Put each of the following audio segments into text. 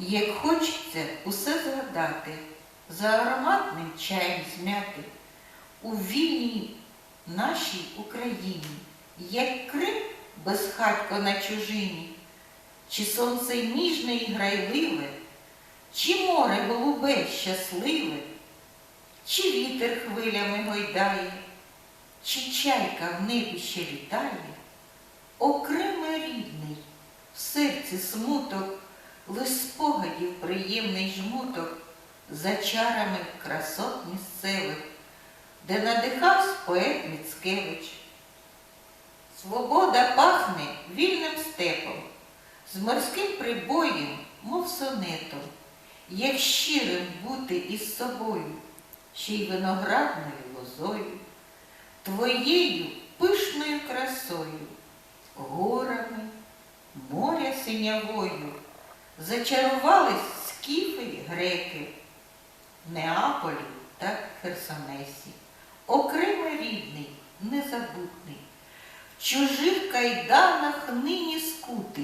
Як хочеться усе згадати, за ароматним чаєм змяти у вільній нашій Україні, як Крим безхатько на чужині, чи сонце ніжне і грайливе, чи море голубе щасливе, чи вітер хвилями гойдає, чи чайка в небі ще літає, О, Криме рідний, в серці смуток, лиш спогадів приємний жмуток за чарами красот місцевих, де надихався поет Міцкевич. Свобода пахне вільним степом, з морським прибоєм, мов сонетом, як щирим бути із собою, ще й виноградною лозою, твоєю пишною красою, горами, моря синявою, зачарувались скіфи й греки Неаполі та Херсонесі. Окремий рідний, незабутний, в чужих кайданах нині скути.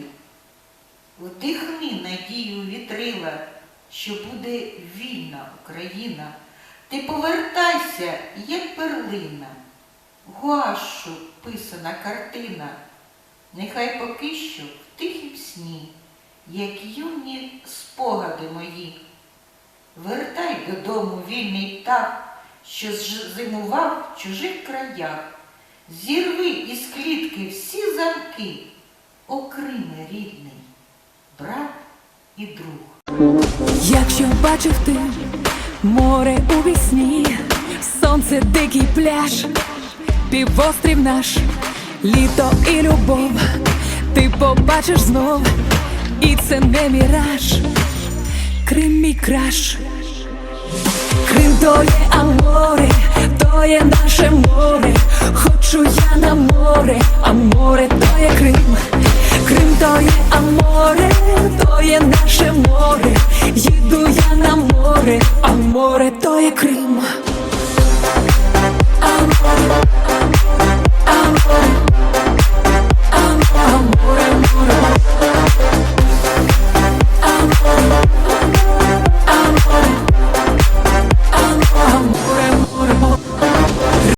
Вдихни надію вітрила, що буде вільна Україна. Ти повертайся, як перлина, гуашу писана картина, нехай поки що в тихім сні, як спогади мої. Вертай додому вільний птах, що зимував в чужих краях. Зірви із клітки всі замки, о Криме рідний, брат і друг. Якщо бачив ти море у вісні, сонце дикий пляж, півострів наш, літо і любов, ти побачиш знов, і це не міраж, Крим мій краш. Крим то є аморе, то є наше море. Хочу я на море, а море то є Крим. Крим то є аморе, то є наше море. Їду я на море, а море то є Крим.